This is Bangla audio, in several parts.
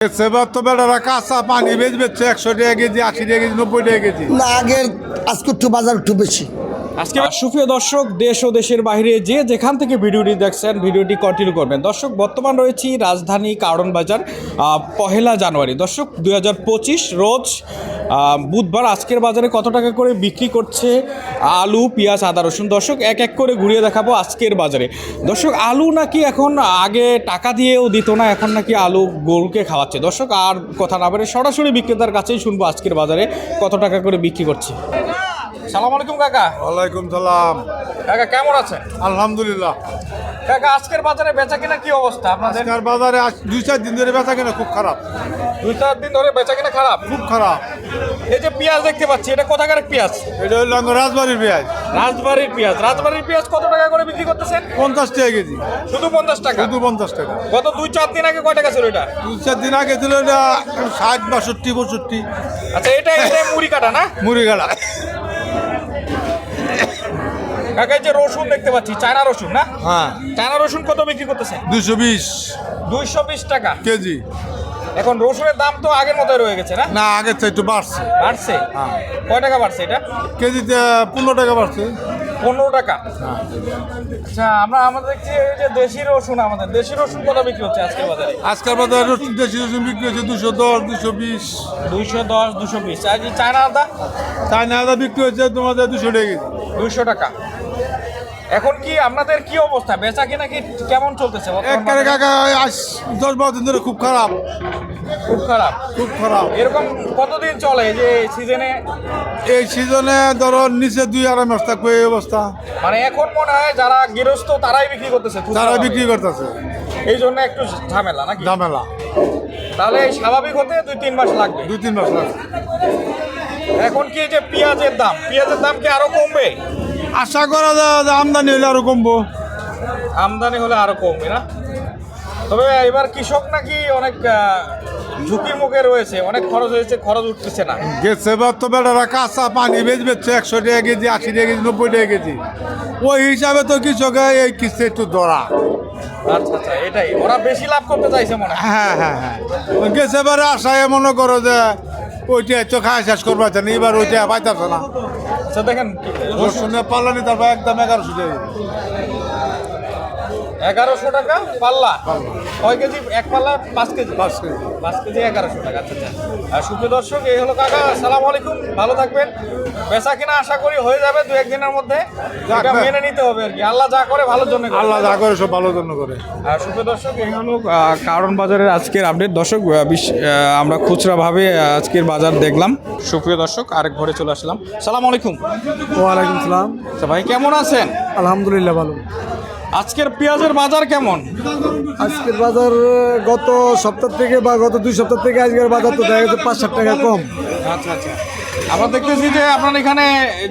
সেবার তো বেটারা কাঁচা পানি বেচ বেচছে একশো টাকা কেজি আশি টাকা কেজি নব্বই টাকা কেজি। না আগের আজকে একটু বাজার একটু বেশি। আজকে সুপ্রিয় দর্শক দেশ ও দেশের বাইরে যে যেখান থেকে ভিডিওটি দেখছেন ভিডিওটি কন্টিনিউ করবেন। দর্শক বর্তমান রয়েছি রাজধানী কারণ বাজার পহেলা জানুয়ারি। দর্শক দুই হাজার পঁচিশ রোজ বুধবার আজকের বাজারে কত টাকা করে বিক্রি করছে আলু পেঁয়াজ আদা রসুন? দর্শক এক এক করে ঘুরিয়ে দেখাবো আজকের বাজারে। দর্শক আলু নাকি এখন আগে টাকা দিয়েও দিত না এখন নাকি আলু গরুকে খাওয়াচ্ছে। দর্শক আর কথা না বলে সরাসরি বিক্রেতার কাছেই শুনব আজকের বাজারে কত টাকা করে বিক্রি করছে। সালাম আলাইকুম কাকা। ওয়ালাইকুম সালাম। কাকা কেমন আছেন? আলহামদুলিল্লাহ। কাকা আজকের বাজারে বেচা কিনা কি অবস্থা আপনাদের? আজকের বাজারে আজ দুই চার দিন ধরে বেচা কিনা খুব খারাপ। দুই চার দিন ধরে বেচা কিনা খারাপ? খুব খারাপ। এই যে পেঁয়াজ দেখতে পাচ্ছি এটা কোথাকার পেঁয়াজ? এটা হলো আমার রাজবাড়ির পেঁয়াজ। রাজবাড়ির পেঁয়াজ। রাজবাড়ির পেঁয়াজ কত টাকা করে বিক্রি করতেছেন? পঞ্চাশ টাকা কেজি। শুধু পঞ্চাশ টাকা? শুধু পঞ্চাশ টাকা। গত দুই চার দিন আগে কয় টাকা ছিল এটা? দুই চার দিন আগে ছিল এটা ষাট বাষট্টি পঁয়ষট্টি। আচ্ছা এটা এটা মুড়ি কাটা না? মুড়িগাড়া কাকা এই যে রসুন দেখতে পাচ্ছি চায়না রসুন না? হ্যাঁ। চায়না রসুন কত বিক্রি করতেছেন দুশো বিশ। দুইশো বিশ টাকা। কেজি। এখন রসুনের দাম তো আগের মতোই রয়ে গেছে না? না আগের থেকে একটু বাড়ছে। বাড়ছে? হ্যাঁ। কয় টাকা বাড়ছে এটা? কেজিতে পনেরো টাকা বাড়ছে। পনেরো টাকা। আচ্ছা আমরা আমাদের দেখছি এই যে দেশি রসুন আমাদের। দেশি রসুন কত বিক্রি হচ্ছে আজকে বাজারে? আজকাল বাজারে রসুন দেশি রসুন বিক্রি হচ্ছে দুশো দশ দুশো বিশ। দুইশো দশ দুশো বিশ। আর চায়না আদা? চায়না আদা বিক্রি হচ্ছে তোমাদের দুশো টাকা দুইশো টাকা। এখন কি আপনাদের কি অবস্থা? বেচা কিনা কি কেমন চলতেছে? একবারে কাকা আজ দশ বারো দিন ধরে খুব খারাপ। খুব খারাপ। খুব খারাপ। এরকম কতদিন চলে যে সিজনে এই সিজনে ধরো নিচে দুই আড়াই মাস থাকবে এই অবস্থা। মানে এখন মনে হয় যারা গৃহস্থ তারাই বিক্রি করতেছে খুচরা তারা ভাবে। বিক্রি করতেছে। এই জন্য একটু ঝামেলা নাকি? ঝামেলা। তাহলে স্বাভাবিক হতে দুই তিন মাস লাগবে। দুই তিন মাস লাগবে। এখন কি এই যে পেঁয়াজের দাম? পেঁয়াজের দাম কি আরও কমবে? আশা করা যায় আমদানি হলে আরও কমবো। আমদানি হলে আরও কমবে না? তবে এবার কৃষক নাকি অনেক ঝুঁকি ঝুঁকির মুখে রয়েছে। অনেক খরচ হয়েছে খরচ উঠতেছে না। গেছে এবার তো বেটারা কাঁচা পানি বেচ বেচছে একশো টাকা কেজি আশি টাকা কেজি নব্বই টাকা কেজি। ওই হিসাবে তো কৃষকের এই কিস্তি একটু ধরা। আচ্ছা আচ্ছা এটাই। ওরা বেশি লাভ করতে চাইছে মনে হয়। হ্যাঁ হ্যাঁ হ্যাঁ। গেছে এবারে আশায় মনে করো যে ওইটা তো খায় শেষ করব না এবার ওইটা পাইতেছে না। আচ্ছা দেখেন রসুনে পাল্লানি তারপর একদম এগারোশো টাকা। এগারোশো টাকা পাল্লা। কয় কেজি? এক পাল্লা পাঁচ কেজি? পাঁচ কেজি। পাঁচ কেজি এগারোশো টাকা আচ্ছা আচ্ছা। আর সুপ্রিয় দর্শক এই হলো কাকা সালাম আলাইকুম ভালো থাকবেন। বেচা কিনা আশা করি হয়ে যাবে দু একদিনের মধ্যে। এটা। মেনে নিতে হবে আর কি। আল্লাহ যা করে ভালোর জন্য আল্লাহ যা করে সব ভালোর জন্য করে। আর সুপ্রিয় দর্শক এই হলো কারণ বাজারের আজকের আপডেট দর্শক আমরা খুচরাভাবে আজকের বাজার দেখলাম। সুপ্রিয় দর্শক আরেক ঘরে চলে আসলাম। সালাম আলাইকুম। ওয়ালাইকুম সালাম। আচ্ছা ভাই কেমন আছেন? আলহামদুলিল্লাহ ভালো। আজকের পেঁয়াজের বাজার কেমন? আজকের বাজার গত সপ্তাহ থেকে বা গত দুই সপ্তাহ থেকে আজকের বাজার তো দেখা গেছে পাঁচ ষাট টাকা কম। আচ্ছা আচ্ছা। আমরা দেখতেছি যে আপনার এখানে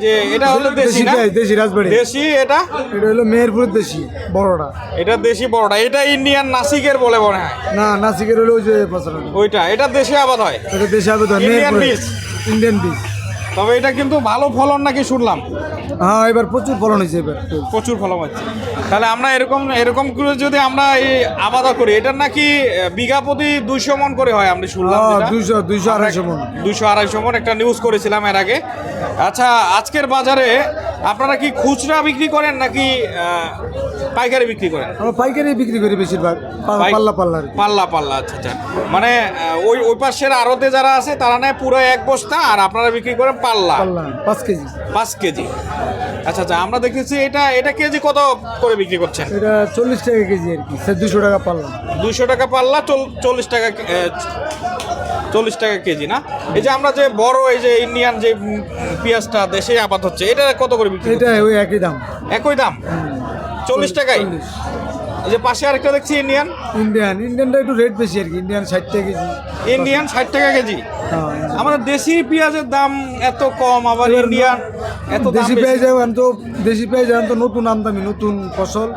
যে এটা হলো দেশি দেশি না? দেশি রাজবাড়ি। দেশি এটা? এটা হলো মেহেরপুরের দেশি বড়টা। এটা দেশি বড়টা। এটা ইন্ডিয়ান নাসিকের বলে মনে হয়। না নাসিকের হলো ওই যে পাঁচটা। ওইটা এটা দেশি আবাদ হয়। এটা দেশি আবাদ Indian ইন্ডিয়ান বীজ। ইন্ডিয়ান বীজ তবে এটা কিন্তু ভালো ফলন নাকি শুনলাম? হ্যাঁ এবার প্রচুর ফলন হয়েছে এবার। প্রচুর ফলন হচ্ছে। তাহলে আমরা এরকম এরকম করে যদি আমরা এই আবাদা করি এটার নাকি বিঘা প্রতি দুইশো মন করে হয় আমরা শুনলাম হ্যাঁ, দুইশো দুইশো আড়াইশো মন। দুইশো আড়াইশো মন একটা নিউজ করেছিলাম এর আগে। আচ্ছা আজকের বাজারে আপনারা কি খুচরা বিক্রি করেন নাকি পাইকারি বিক্রি করেন? আমরা পাইকারি বিক্রি করি বেশিরভাগ পাল্লা পাল্লা পাল্লা পাল্লা আচ্ছা আচ্ছা। মানে ওই ওই পাশের আড়তে যারা আছে তারা নেয় পুরো এক বস্তা আর আপনারা বিক্রি করেন পাল্লা। পাল্লা পাঁচ কেজি। পাঁচ কেজি। আচ্ছা আচ্ছা আমরা দেখেছি এটা এটা কেজি কত করে বিক্রি করছেন? এটা চল্লিশ টাকা কেজি আর কি দুশো টাকা পাল্লা। দুশো টাকা পাল্লা চল- চল্লিশ টাকা চল্লিশ টাকা কেজি না? এই যে আমরা যে বড় এই যে ইন্ডিয়ান যে পেঁয়াজটা দেশে আবাদ হচ্ছে এটা কত করে বিক্রি এটা ওই একই দাম। একই দাম? চল্লিশ টাকাই। এই যে পাশে আরেকটা দেখছি ইন্ডিয়ান ইন্ডিয়ান ইন্ডিয়ানটা একটু রেট বেশি আর কি ইন্ডিয়ান ষাট টাকা কেজি। ইন্ডিয়ান ষাট টাকা কেজি? হ্যাঁ, আমাদের দেশি পেঁয়াজের দাম এত কম আবার ইন্ডিয়ান এত দেশি। পেঁয়াজ এখন তো দেশি পেঁয়াজ এখন তো নতুন আমদানি নতুন ফসল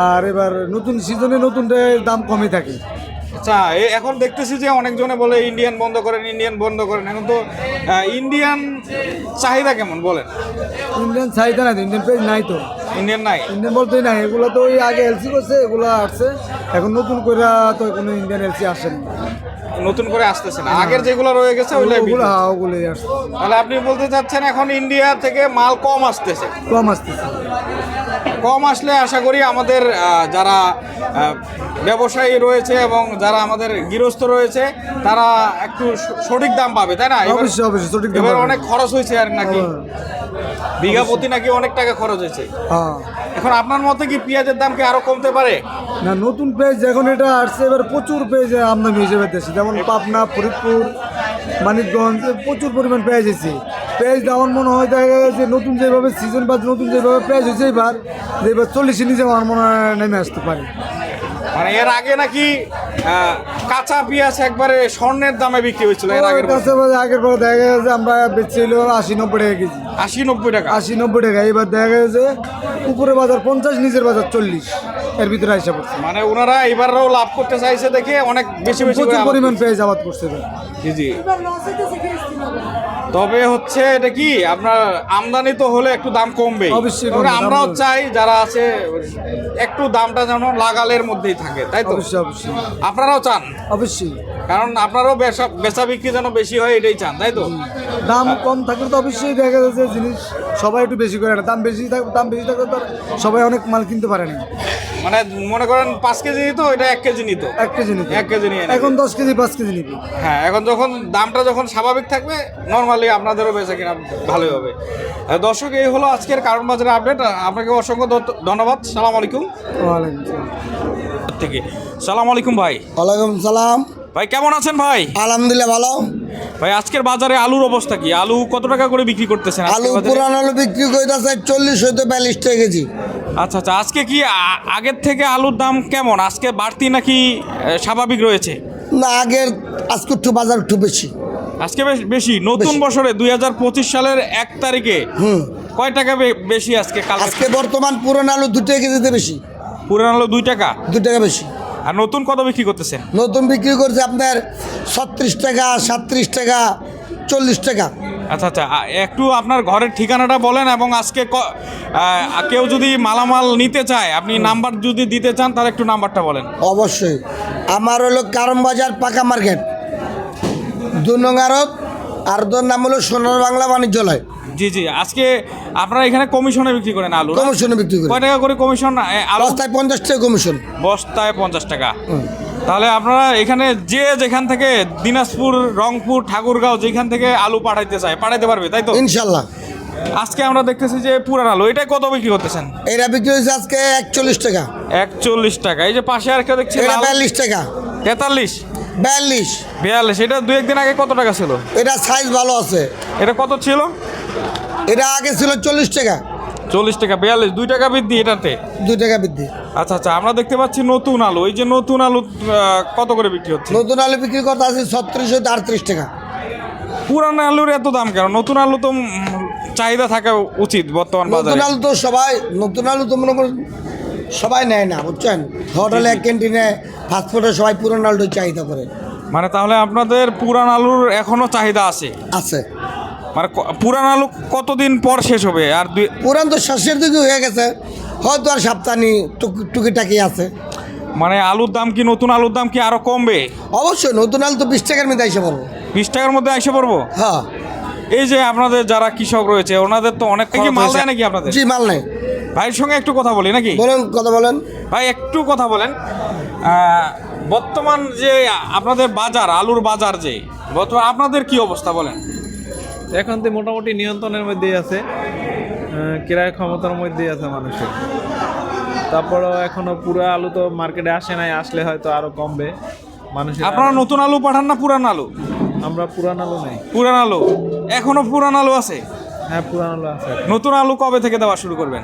আর এবার নতুন সিজনে নতুন দাম কমই থাকে। আচ্ছা এখন দেখতেছি যে অনেকজনে বলে ইন্ডিয়ান বন্ধ করেন ইন্ডিয়ান বন্ধ করেন। এখন তো ইন্ডিয়ান চাহিদা কেমন বলেন? ইন্ডিয়ান চাহিদা নাই তো ইন্ডিয়ান পেঁয়াজ নাই তো। ইন্ডিয়ান নাই? ইন্ডিয়ান বলতেই নাই এগুলো তো ওই আগে এলসি করছে এগুলো আসছে। এখন নতুন করে তো কোনো ইন্ডিয়ান এলসি আসেনি নতুন করে আসতেছে না। আগের যেগুলো রয়ে গেছে ওইগুলো ওগুলো হ্যাঁ ওগুলোই আসছে। তাহলে আপনি বলতে চাচ্ছেন এখন ইন্ডিয়া থেকে মাল কম আসতেছে? কম আসতেছে। কম আসলে আশা করি আমাদের যারা ব্যবসায়ী রয়েছে এবং যারা আমাদের গৃহস্থ রয়েছে তারা একটু সঠিক দাম পাবে তাই না? এবার- অবশ্যই অবশ্যই সঠিক দাম এবার অনেক খরচ হয়েছে আর নাকি? হ্যাঁ। বিঘা প্রতি নাকি অনেক টাকা খরচ হয়েছে। হ্যাঁ। এখন আপনার মতে কি পেঁয়াজের দাম কি আরও কমতে পারে? না নতুন পেঁয়াজ এখন এটা আসছে এবার প্রচুর পেজ আমদানি হিসেবে দেশে। যেমন পাবনা ফরিদপুর মানিকগঞ্জ প্রচুর পরিমাণ পেঁয়াজ এসেছে পেঁয়াজ আমার মনে হয় দেখা যে নতুন যেভাবে সিজন বা নতুন যেভাবে পেঁয়াজ হয়েছে এবার এবার চল্লিশের নিচে আমার মনে হয় নেমে আসতে পারে। মানে এর আগে নাকি কাঁচা পেঁয়াজ একবারে স্বর্ণের দামে বিক্রি হয়েছিল এর আগের। আগের পরে দেখা গেছে আমরা বেচছিল আশি নব্বই টাকা কেজি। আশি নব্বই টাকা। আশি নব্বই টাকা। এবার দেখা গেছে উপরে বাজার পঞ্চাশ নিচের বাজার চল্লিশ। এর ভিতরে আইসা পড়ছে। মানে ওনারা এবারও লাভ করতে চাইছে দেখে অনেক বেশি বেশি পরিমাণ পেঁয়াজ আবাদ করছে জি জি। তবে হচ্ছে এটা কি? আপনার আমদানি তো হলে একটু দাম কমবে। অবশ্যই আমরাও চাই যারা আছে একটু দামটা যেন লাগালের মধ্যেই থাকে তাই তো? অবশ্যই অবশ্যই। আপনারাও চান? অবশ্যই। কারণ আপনারও বেচা বেচা বিক্রি যেন বেশি হয় এটাই চান তাই তো? দাম কম থাকলে তো অবশ্যই দেখা যাচ্ছে জিনিস সবাই একটু বেশি করে না দাম বেশি থাকবে দাম বেশি থাকলে তো সবাই অনেক মাল কিনতে পারে না। মানে মনে করেন পাঁচ কেজি নিত এটা এক কেজি নিত। এক কেজি নিতে। এক কেজি নিয়ে এখন দশ কেজি পাঁচ কেজি নিবে। হ্যাঁ এখন যখন দামটা যখন স্বাভাবিক থাকবে নর্মালি আপনাদেরও বেঁচে কিনা ভালোই হবে। দর্শক এই হলো আজকের কারণ বাজারের আপডেট। আপনাকে অসংখ্য ধন্যবাদ। সালাম আলাইকুম। থেকে। সালাম আলাইকুম ভাই। ওয়ালাইকুম সালাম। ভাই কেমন আছেন ভাই? আলহামদুলিল্লাহ ভালো। ভাই আজকের বাজারে আলুর অবস্থা কি? আলু কত টাকা করে বিক্রি করতেছেন আলু বাজারে? পুরান আলু বিক্রি করতেছে চল্লিশ হইতে বিয়াল্লিশ টাকা কেজি। আচ্ছা আচ্ছা আজকে কি আগের থেকে আলুর দাম কেমন? আজকে বাড়তি নাকি স্বাভাবিক রয়েছে? না আগের আজকে একটু বাজার একটু বেশি। আজকে বেশ বেশি নতুন। বছরে দুই সালের এক তারিখে। কয় টাকা বেশি আজকে আজকে বর্তমান পুরান আলু দু টাকা কেজিতে বেশি। পুরান আলু দুই টাকা? দু টাকা বেশি। আর নতুন কত বিক্রি করতেছেন? নতুন বিক্রি করছে আপনার ছত্রিশ টাকা সাতত্রিশ টাকা চল্লিশ টাকা। আচ্ছা আচ্ছা একটু আপনার ঘরের ঠিকানাটা বলেন এবং আজকে কেউ যদি মালামাল নিতে চায় আপনি নাম্বার যদি দিতে চান তাহলে একটু নাম্বারটা বলেন। অবশ্যই। আমার হলো কারম বাজার পাকা মার্কেট। দু নং আর তোর নাম হলো সোনার বাংলা বাণিজ্যালয়। জি জি। আজকে আপনারা এখানে কমিশনে বিক্রি করেন আলু? কমিশনে বিক্রি করি। কয় টাকা করে কমিশন? আলু রাস্তায় পঞ্চাশ টাকা কমিশন। বস্তায় পঞ্চাশ টাকা। তাহলে আপনারা এখানে যে যেখান থেকে দিনাজপুর রংপুর ঠাকুরগাঁও যেখান থেকে আলু পাঠাইতে চায় পাঠাইতে পারবে তাই তো? ইনশাল্লাহ। আজকে আমরা দেখতেছি যে পুরান আলু এটা কত বিক্রি করতেছেন? এটা বিক্রি হয়েছে আজকে একচল্লিশ টাকা। একচল্লিশ টাকা। এই যে পাশে আর কেউ দেখছি বিয়াল্লিশ টাকা। তেতাল্লিশ। বিয়াল্লিশ। বিয়াল্লিশ এটা দু একদিন আগে কত টাকা ছিল? এটা সাইজ ভালো আছে। এটা কত ছিল? এটা আগে ছিল চল্লিশ টাকা। চল্লিশ টাকা বিয়াল্লিশ দুই টাকা বৃদ্ধি এটাতে? দুই টাকা বৃদ্ধি। আচ্ছা আচ্ছা আমরা দেখতে পাচ্ছি নতুন আলু। এই যে নতুন আলু কত করে বিক্রি হচ্ছে? নতুন আলু বিক্রি করতে আছে ছত্রিশ হইতে আটত্রিশ টাকা। পুরানো আলুর এত দাম কেন? নতুন আলু তো চাহিদা থাকা উচিত বর্তমান নতুন আলু তো সবাই নতুন আলু তো মনে করুন সবাই নেয় না বুঝছেন? হোটেলে ক্যান্টিনে ফাস্টফুডে সবাই পুরনো আলু চাহিদা করে। মানে তাহলে আপনাদের পুরান আলুর এখনও চাহিদা আছে? আছে। মানে পুরান আলু কতদিন পর শেষ হবে? আর দুই পুরান তো শেষের দিকে হয়ে গেছে। হয়তো আর সপ্তাহে টুকিটাকি আছে। মানে আলুর দাম কি নতুন আলুর দাম কি আরও কমবে? অবশ্যই নতুন আলু তো বিশ টাকার মধ্যে এসে বলব বিশ টাকার মধ্যে এসে পড়ব? হ্যাঁ। এই যে আপনাদের যারা কৃষক রয়েছে ওনাদের তো অনেক মাল দেয় নাকি আপনাদের? জি মাল নেই ভাইয়ের সঙ্গে একটু কথা বলি নাকি? বলেন কথা বলেন। ভাই একটু কথা বলেন। বর্তমান যে আপনাদের বাজার আলুর বাজার যে বর্তমান আপনাদের কি অবস্থা বলেন? এখন তো মোটামুটি নিয়ন্ত্রণের মধ্যেই আছে ক্রয় ক্ষমতার মধ্যেই আছে মানুষের। তারপরেও এখনও পুরো আলু তো মার্কেটে আসে নাই আসলে হয়তো আরও কমবে। মানুষের আপনারা নতুন আলু পাঠান না পুরান আলু? আমরা পুরান আলু নেই। পুরান আলু? এখনও পুরান আলু আছে? হ্যাঁ পুরান আলু আছে। নতুন আলু কবে থেকে দেওয়া শুরু করবেন?